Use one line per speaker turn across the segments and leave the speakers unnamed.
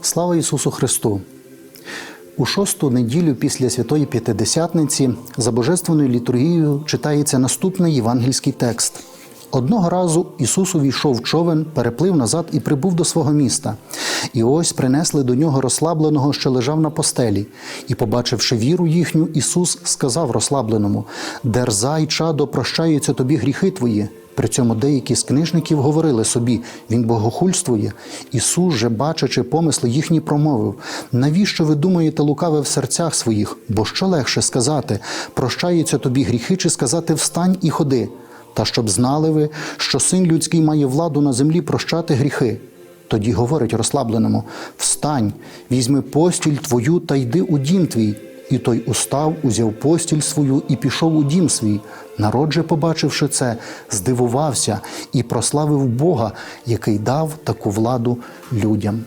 Слава Ісусу Христу! У шосту неділю після Святої П'ятидесятниці за божественною літургією читається наступний євангельський текст. Одного разу Ісус увійшов човен, переплив назад і прибув до свого міста. І ось принесли до нього розслабленого, що лежав на постелі. І, побачивши віру їхню, Ісус сказав розслабленому: Дерзай, чадо, прощаються тобі гріхи твої. При цьому деякі з книжників говорили собі, він богохульствує. Ісус же, бачачи помисли їхні, промовив: навіщо ви думаєте лукаве в серцях своїх? Бо що легше сказати, прощаються тобі гріхи, чи сказати встань і ходи? Та щоб знали ви, що син людський має владу на землі прощати гріхи. Тоді говорить розслабленому: Встань, візьми постіль твою та йди у дім твій. І той устав, узяв постіль свою і пішов у дім свій. Народ же, побачивши це, здивувався і прославив Бога, який дав таку владу людям.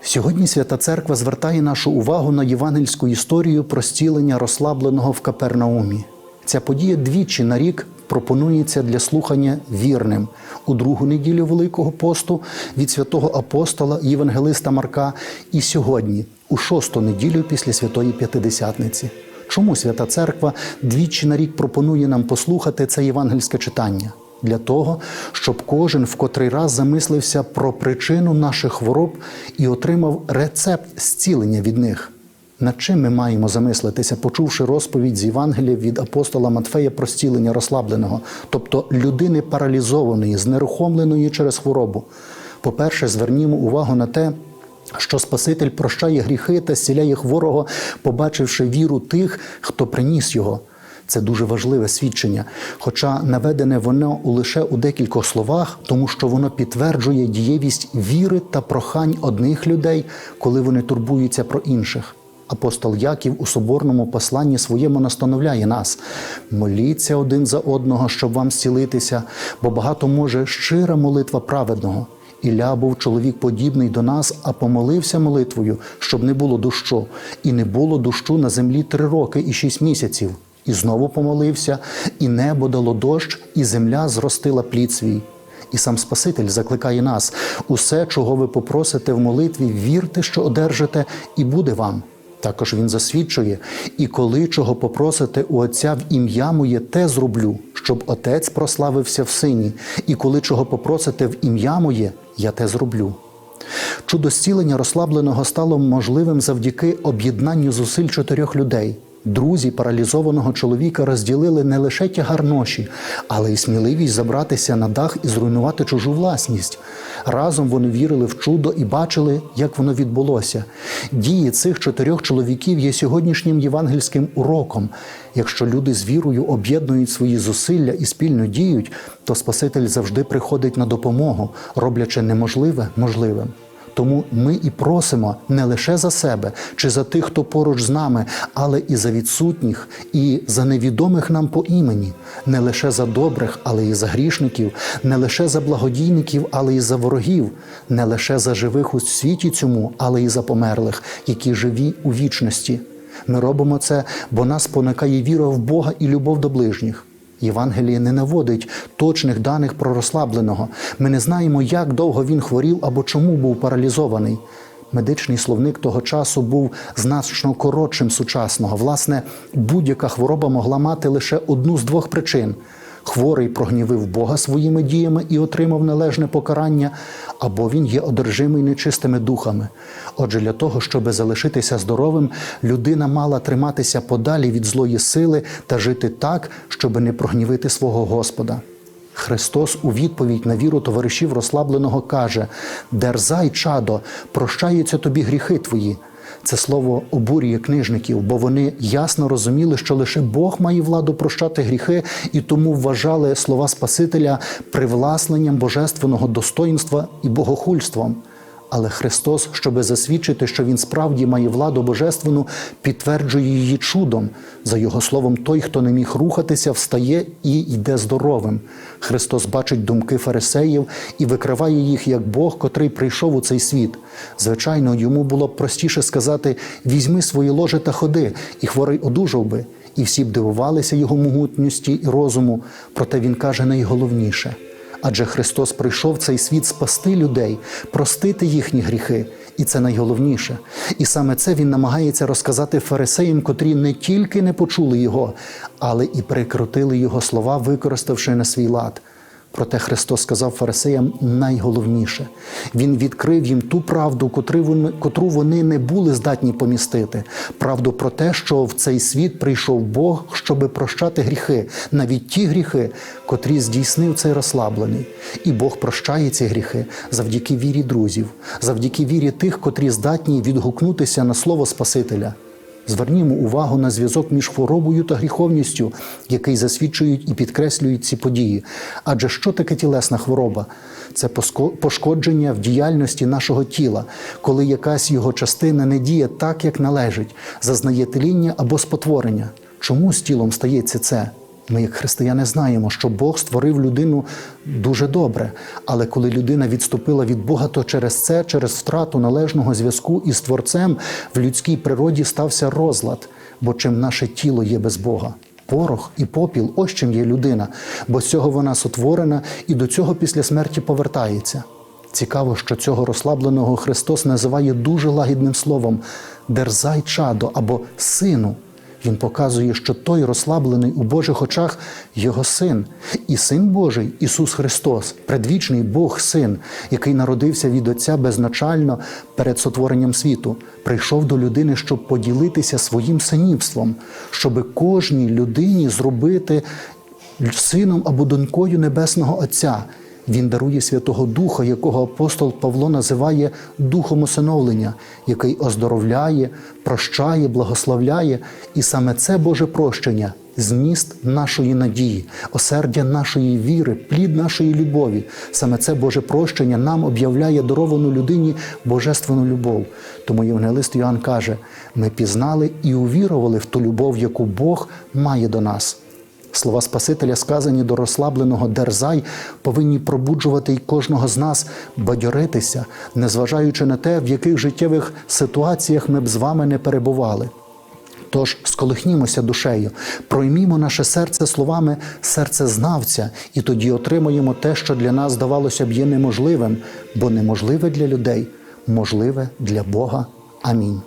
Сьогодні Свята Церква звертає нашу увагу на євангельську історію про зцілення розслабленого в Капернаумі. Ця подія двічі на рік пропонується для слухання вірним у другу неділю Великого посту від святого апостола Євангелиста Марка і сьогодні, у шосту неділю після Святої П'ятидесятниці. Чому Свята Церква двічі на рік пропонує нам послухати це євангельське читання? Для того, щоб кожен в котрий раз замислився про причину наших хвороб і отримав рецепт зцілення від них. Над чим ми маємо замислитися, почувши розповідь з Євангелія від апостола Матфея про зцілення розслабленого, тобто людини паралізованої, знерухомленої через хворобу? По-перше, звернімо увагу на те, що Спаситель прощає гріхи та зціляє хворого, побачивши віру тих, хто приніс його. Це дуже важливе свідчення, хоча наведене воно лише у декількох словах, тому що воно підтверджує дієвість віри та прохань одних людей, коли вони турбуються про інших. Апостол Яків у соборному посланні своєму настановляє нас: моліться один за одного, щоб вам зцілитися, бо багато може щира молитва праведного. Ілля був чоловік подібний до нас, а помолився молитвою, щоб не було дощу, і не було дощу на землі три роки і шість місяців. І знову помолився, і небо дало дощ, і земля зростила плід свій. І сам Спаситель закликає нас: усе, чого ви попросите в молитві, вірте, що одержите, і буде вам. Також він засвідчує, і коли чого попросите у Отця в ім'я моє, те зроблю, щоб Отець прославився в сині, і коли чого попросите в ім'я моє, я те зроблю. Чудо зцілення розслабленого стало можливим завдяки об'єднанню зусиль чотирьох людей. Друзі паралізованого чоловіка розділили не лише тягар ноші, але й сміливість забратися на дах і зруйнувати чужу власність. Разом вони вірили в чудо і бачили, як воно відбулося. Дії цих чотирьох чоловіків є сьогоднішнім євангельським уроком. Якщо люди з вірою об'єднують свої зусилля і спільно діють, то Спаситель завжди приходить на допомогу, роблячи неможливе можливим. Тому ми і просимо не лише за себе чи за тих, хто поруч з нами, але і за відсутніх, і за невідомих нам по імені, не лише за добрих, але і за грішників, не лише за благодійників, але і за ворогів, не лише за живих у світі цьому, але і за померлих, які живі у вічності. Ми робимо це, бо нас спонукає віра в Бога і любов до ближніх. Євангеліє не наводить точних даних про розслабленого. Ми не знаємо, як довго він хворів або чому був паралізований. Медичний словник того часу був значно коротшим сучасного. Власне, будь-яка хвороба могла мати лише одну з двох причин. Хворий прогнівив Бога своїми діями і отримав належне покарання, або він є одержимий нечистими духами. Отже, для того, щоб залишитися здоровим, людина мала триматися подалі від злої сили та жити так, щоб не прогнівити свого Господа. Христос у відповідь на віру товаришів розслабленого каже: Дерзай, чадо, прощаються тобі гріхи твої. Це слово обурює книжників, бо вони ясно розуміли, що лише Бог має владу прощати гріхи, і тому вважали слова Спасителя привласненням божественного достоїнства і богохульством. Але Христос, щоби засвідчити, що Він справді має владу божественну, підтверджує її чудом. За його словом, той, хто не міг рухатися, встає і йде здоровим. Христос бачить думки фарисеїв і викриває їх як Бог, котрий прийшов у цей світ. Звичайно, йому було б простіше сказати: візьми свої ложе та ходи, і хворий одужав би. І всі б дивувалися його могутності і розуму. Проте він каже найголовніше. Адже Христос прийшов в цей світ спасти людей, простити їхні гріхи, і це найголовніше. І саме це він намагається розказати фарисеям, котрі не тільки не почули його, але і прикрутили його слова, використавши на свій лад. Проте Христос сказав фарисеям найголовніше. Він відкрив їм ту правду, котру вони, не були здатні помістити. Правду про те, що в цей світ прийшов Бог, щоби прощати гріхи, навіть ті гріхи, котрі здійснив цей розслаблений. І Бог прощає ці гріхи завдяки вірі друзів, завдяки вірі тих, котрі здатні відгукнутися на слово Спасителя. Звернімо увагу на зв'язок між хворобою та гріховністю, який засвідчують і підкреслюють ці події. Адже що таке тілесна хвороба? Це пошкодження в діяльності нашого тіла, коли якась його частина не діє так, як належить, зазнає тління або спотворення. Чому з тілом стається це? Ми, як християни, знаємо, що Бог створив людину дуже добре. Але коли людина відступила від Бога, то через це, через втрату належного зв'язку із Творцем, в людській природі стався розлад. Бо чим наше тіло є без Бога? Порох і попіл, ось чим є людина, бо з цього вона сотворена і до цього після смерті повертається. Цікаво, що цього розслабленого Христос називає дуже лагідним словом дерзай чадо або сину. Він показує, що той розслаблений у Божих очах його син, і син Божий Ісус Христос, предвічний Бог Син, який народився від Отця безначально перед сотворенням світу, прийшов до людини, щоб поділитися своїм синівством, щоби кожній людині зробити сином або донькою Небесного Отця. Він дарує Святого Духа, якого апостол Павло називає духом усиновлення, який оздоровляє, прощає, благословляє. І саме це Боже прощення, зміст нашої надії, осердя нашої віри, плід нашої любові. Саме це Боже прощення нам об'являє даровану людині божественну любов. Тому євангелист Йоанн каже: ми пізнали і увірували в ту любов, яку Бог має до нас. Слова Спасителя, сказані до розслабленого дерзай, повинні пробуджувати й кожного з нас бадьоритися, незважаючи на те, в яких життєвих ситуаціях ми б з вами не перебували. Тож сколихнімося душею, проймімо наше серце словами серце знавця, і тоді отримаємо те, що для нас здавалося б є неможливим, бо неможливе для людей, можливе для Бога. Амінь.